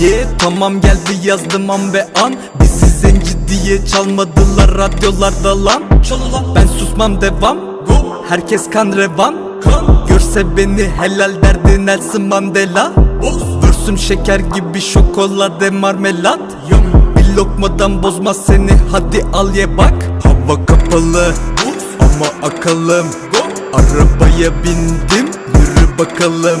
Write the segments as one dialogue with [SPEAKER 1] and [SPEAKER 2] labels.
[SPEAKER 1] Yeah tamam geldi yazdım an be an. Bizi zenci diye çalmadılar radyolarda lan. Ben susmam devam. Herkes kan revan. Görse beni helal derdi Nelson Mandela. Vürsüm şeker gibi şokolade marmelat. Bir lokmadan bozmaz seni hadi al ye bak. Hava kapalı. Ama akalım. Arabaya bindim yürü bakalım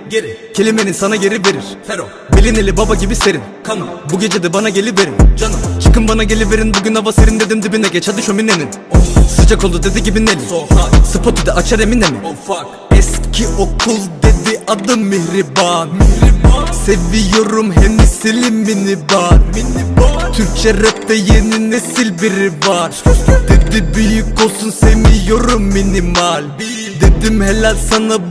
[SPEAKER 1] Geri. Kelimenin sana geri verir. Fero Bilineli baba gibi serin. Kanım Bu gece de bana geliverin. Canım Çıkın bana geliverin. Bugün hava serin dedim dibine. Geç hadi şöminenin Sıcak oldu dedi gibi Nelly Spotu da açar emine mi? Eski okul dedi adım Mihriban. Seviyorum Hennessy'li minibar. Türkçe rapte yeni nesil biri var. Dedi büyük olsun sevmiyorum minimal. Dedim helal sana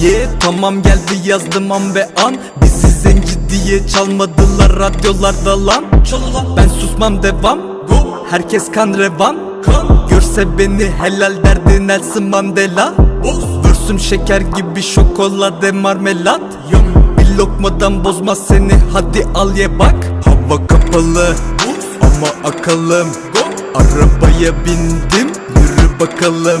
[SPEAKER 1] Yeah tamam geldi yazdım an be an. Bizi zenci diye çalmadılar radyolarda lan. Ben susmam devam. Herkes kan revan. Görse beni helal derdi Nelson Mandela. Vürsüm şeker gibi şokolade marmelat. Bir lokmadan bozmaz seni hadi al ye bak. Hava kapalı ama akalım. Arabaya bindim yürü bakalım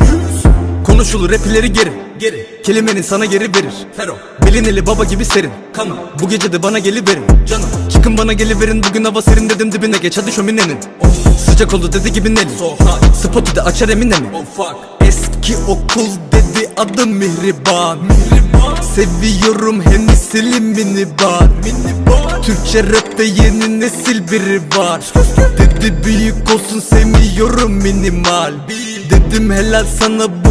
[SPEAKER 1] Konuşulur rap ileri geri Geri Kelimenin sana geri verir. Fero Belineli baba gibi serin. Kanım Bu gece de bana geliverin. Canım Çıkın bana geliverin. Bugün hava serin dedim dibine geç. Hadi şöminenin Sıcak oldu dedi gibi Nelly. Spotu da açar emine mi Eski okul dedi adım Mihriban. Seviyorum Hennisili minibar. Türkçe rapte yeni nesil biri var. Dedi büyük olsun sevmiyorum minimal. Dedim helal sana bu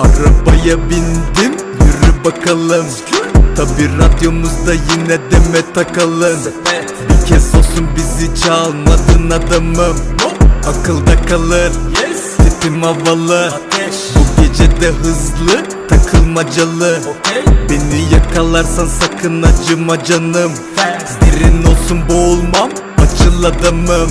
[SPEAKER 1] Arabaya bindim yürü bakalım. Tabi radyomuzda yine deme takalım. Bir kez olsun bizi çalmadın adamım. Akılda kalır Tipim havalı. Bu gece de hızlı takılmacalı. Beni yakalarsan sakın acıma canım. Derin olsun boğulmam açıl adamım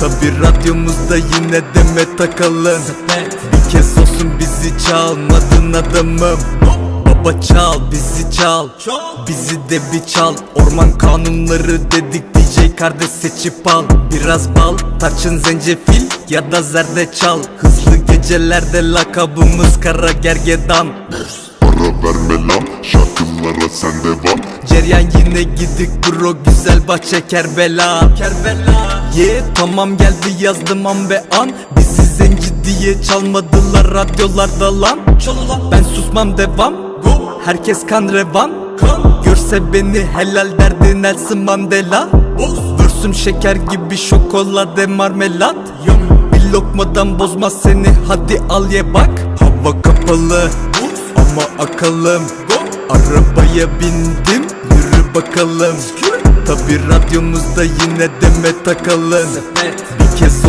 [SPEAKER 1] Tabi radyomuzda yine deme takalım Bir kez olsun bizi çalmadın adamım. Baba çal bizi çal. Bizi de bir çal. Orman kanunları dedik DJ kardeş seçip al. Biraz bal tarçın zencefil ya da zerdeçal Hızlı gecelerde lakabımız kara gergedan.
[SPEAKER 2] Para verme lan şarkılara sen devam
[SPEAKER 1] Ceryan yine gidik bro güzel bahçe Kerbela. Kerbela. Ye tamam geldi yazdım an be an. Bizi zenci diye çalmadılar radyolarda lan. Ben susmam devam. Herkes kan revan. Görse beni helal derdi Nelson Mandela. Vürsüm şeker gibi şokolade marmelat. Bir lokmadan bozmaz seni hadi al ye bak. Hava kapalı. Ama akalım Arabaya bindim yürü bakalım. Tabi radyomuzda yine deme takalım. Bir kez